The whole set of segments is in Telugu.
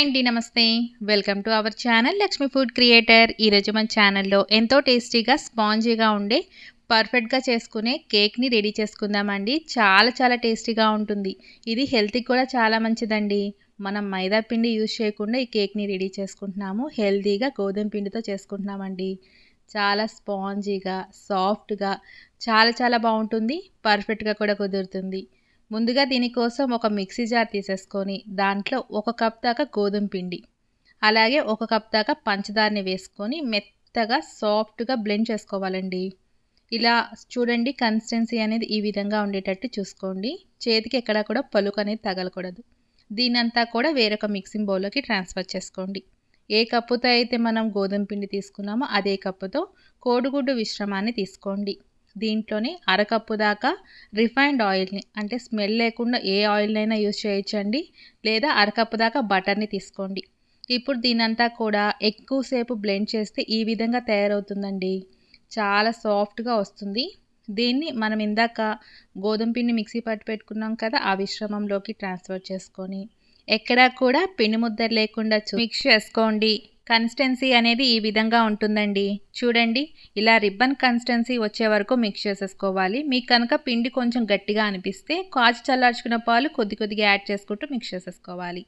హాయ్ అండి నమస్తే. Welcome to our channel Lakshmi food creator ఈరోజు మన ఛానల్లో ఎంతో టేస్టీగా స్పాంజీగా ఉండే పర్ఫెక్ట్గా చేసుకునే కేక్ని రెడీ చేసుకుందామండి. చాలా చాలా టేస్టీగా ఉంటుంది. ఇది హెల్త్కి కూడా చాలా మంచిదండి. మనం మైదా పిండి యూజ్ చేయకుండా ఈ కేక్ని రెడీ చేసుకుంటున్నాము. హెల్తీగా గోధుమ పిండితో చేసుకుంటున్నామండి. చాలా స్పాంజీగా సాఫ్ట్గా చాలా చాలా బాగుంటుంది. పర్ఫెక్ట్గా కూడా కుదురుతుంది. ముందుగా దీనికోసం ఒక మిక్సీ జార్ తీసేసుకొని దాంట్లో ఒక కప్ దాకా గోధుమ పిండి అలాగే ఒక కప్ దాకా పంచదారని వేసుకొని మెత్తగా సాఫ్ట్గా బ్లెండ్ చేసుకోవాలండి. ఇలా చూడండి కన్సిస్టెన్సీ అనేది ఈ విధంగా ఉండేటట్టు చూసుకోండి. చేతికి ఎక్కడా కూడా పలుకు అనేది తగలకూడదు. దీనంతా కూడా వేరొక మిక్సింగ్ బౌల్లోకి ట్రాన్స్ఫర్ చేసుకోండి. ఏ కప్పుతో అయితే మనం గోధుమ పిండి తీసుకున్నామో అదే కప్పుతో కోడిగుడ్డు విశ్రమాన్ని తీసుకోండి. దీంట్లోనే అరకప్పు దాకా రిఫైన్డ్ ఆయిల్ని అంటే స్మెల్ లేకుండా ఏ ఆయిల్నైనా యూజ్ చేయొచ్చండి. లేదా అరకప్పు దాకా బటర్ని తీసుకోండి. ఇప్పుడు దీనంతా కూడా ఎక్కువసేపు బ్లెండ్ చేస్తే ఈ విధంగా తయారవుతుందండి. చాలా సాఫ్ట్గా వస్తుంది. దీన్ని మనం ఇందాక గోధుమ పిండి మిక్సీ పట్టు పెట్టుకున్నాం కదా ఆ విశ్రమంలోకి ట్రాన్స్ఫర్ చేసుకొని. ఎక్కడా కూడా పిండి ముద్దలు లేకుండా మిక్స్ చేసుకోండి. కన్సిస్టెన్సీ అనేది ఈ విధంగా ఉంటుందండి. చూడండి ఇలా రిబ్బన్ కన్సిస్టెన్సీ వచ్చే వరకు మిక్స్ చేసేసుకోవాలి. మీకు కనుక పిండి కొంచెం గట్టిగా అనిపిస్తే కాచి చల్లార్చుకున్న పాలు కొద్ది కొద్దిగా యాడ్ చేసుకుంటూ మిక్స్ చేసేసుకోవాలి.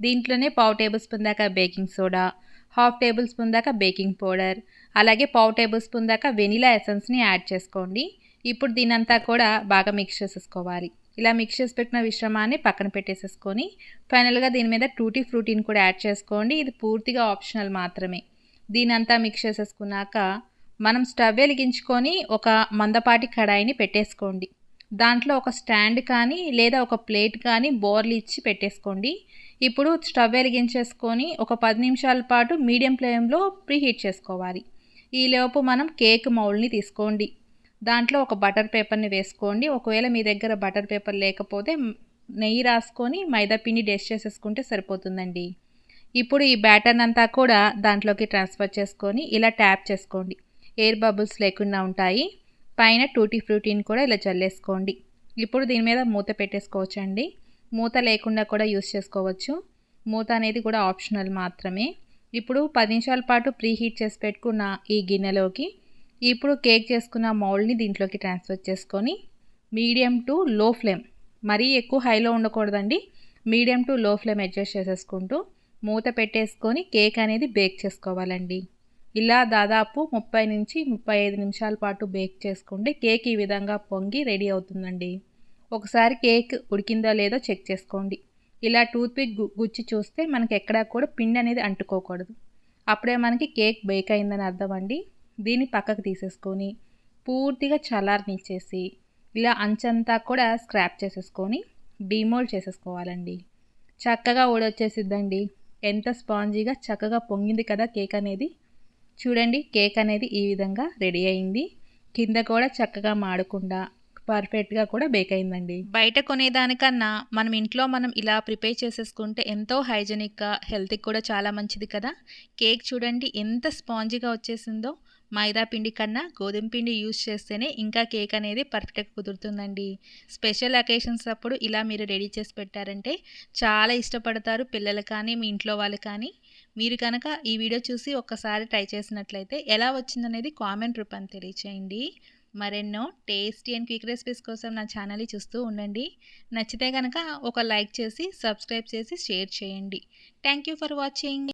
దీంట్లోనే పావు టేబుల్ స్పూన్ దాకా baking soda half tablespoon దాకా బేకింగ్ పౌడర్ అలాగే పావు టేబుల్ స్పూన్ దాకా వెనిలా ఎసెన్స్ని యాడ్ చేసుకోండి. ఇప్పుడు దీనంతా కూడా బాగా మిక్స్ చేసేసుకోవాలి. ఇలా మిక్స్ చేసి పెట్టిన విశ్రమాన్ని పక్కన పెట్టేసేసుకొని ఫైనల్గా దీని మీద టూటీ ఫ్రూటీని కూడా యాడ్ చేసుకోండి. ఇది పూర్తిగా ఆప్షనల్ మాత్రమే. దీనంతా మిక్స్ చేసేసుకున్నాక మనం స్టవ్ వెలిగించుకొని ఒక మందపాటి కడాయిని పెట్టేసుకోండి. దాంట్లో ఒక స్టాండ్ కానీ లేదా ఒక ప్లేట్ కానీ బోర్లు ఇచ్చి పెట్టేసుకోండి. ఇప్పుడు స్టవ్ వెలిగించేసుకొని ఒక పది నిమిషాల పాటు మీడియం ఫ్లేమ్లో ప్రీహీట్ చేసుకోవాలి. ఈలోపు మనం కేక్ మౌల్ని తీసుకోండి. దాంట్లో ఒక బటర్ పేపర్ని వేసుకోండి. ఒకవేళ మీ దగ్గర బటర్ పేపర్ లేకపోతే నెయ్యి రాసుకొని మైదా పిండి డెస్ట్ చేసేసుకుంటే సరిపోతుందండి. ఇప్పుడు ఈ బ్యాటర్ అంతా కూడా దాంట్లోకి ట్రాన్స్ఫర్ చేసుకొని ఇలా ట్యాప్ చేసుకోండి. ఎయిర్ బబుల్స్ లేకుండా ఉంటాయి. పైన టూటీ ఫ్రూటీని కూడా ఇలా చల్లేసుకోండి. ఇప్పుడు దీని మీద మూత పెట్టేసుకోవచ్చండి. మూత లేకుండా కూడా యూస్ చేసుకోవచ్చు. మూత అనేది కూడా ఆప్షనల్ మాత్రమే. ఇప్పుడు పది నిమిషాల పాటు ప్రీ హీట్ చేసి పెట్టుకున్న ఈ గిన్నెలోకి ఇప్పుడు కేక్ చేసుకున్న మౌల్డ్ని దీంట్లోకి ట్రాన్స్ఫర్ చేసుకొని మీడియం టు లో ఫ్లేమ్. మరీ ఎక్కువ హైలో ఉండకూడదండి. Medium to low flame adjust చేసేసుకుంటూ మూత పెట్టేసుకొని కేక్ అనేది బేక్ చేసుకోవాలండి. ఇలా దాదాపు ముప్పై నుంచి ముప్పై ఐదు నిమిషాల పాటు బేక్ చేసుకుంటే కేక్ ఈ విధంగా పొంగి రెడీ అవుతుందండి. ఒకసారి కేక్ ఉడికిందో లేదో చెక్ చేసుకోండి. ఇలా టూత్పిక్ గుచ్చి చూస్తే మనకి ఎక్కడా కూడా పిండి అనేది అంటుకోకూడదు. అప్పుడే మనకి కేక్ బేక్ అయిందని అర్థం అండి దీన్ని పక్కకు తీసేసుకొని పూర్తిగా చల్లారనిచ్చేసి ఇలా అంచంతా కూడా స్క్రాప్ చేసేసుకొని డీమోల్డ్ చేసేసుకోవాలండి. చక్కగా ఊడొచ్చేసిద్దండి. ఎంత స్పాంజీగా చక్కగా పొంగింది కదా కేక్ అనేది. చూడండి కేక్ అనేది ఈ విధంగా రెడీ అయింది. కింద కూడా చక్కగా మాడకుండా పర్ఫెక్ట్గా కూడా బేక్ అయిందండి. బయట కొనేదానికన్నా మనం ఇంట్లో మనం ఇలా ప్రిపేర్ చేసేసుకుంటే ఎంతో హైజెనిక్గా హెల్త్కి కూడా చాలా మంచిది కదా. కేక్ చూడండి ఎంత స్పాంజీగా వచ్చేసిందో. మైదా పిండి కన్నా గోధుమ పిండి యూజ్ చేస్తేనే ఇంకా కేక్ అనేది పర్ఫెక్ట్గా కుదురుతుందండి. స్పెషల్ అకేషన్స్ అప్పుడు ఇలా మీరు రెడీ చేసి పెట్టారంటే చాలా ఇష్టపడతారు పిల్లలు కానీ మీ ఇంట్లో వాళ్ళు కానీ. మీరు కనుక ఈ వీడియో చూసి ఒక్కసారి ట్రై చేసినట్లయితే ఎలా వచ్చిందనేది కామెంట్ రూపాన్ని తెలియచేయండి. మరెన్నో టేస్టీ అండ్ క్విక్ రెసిపీస్ కోసం నా ఛానల్ని చూస్తూ ఉండండి. నచ్చితే కనుక ఒక లైక్ చేసి సబ్స్క్రైబ్ చేసి షేర్ చేయండి. Thank you for watching.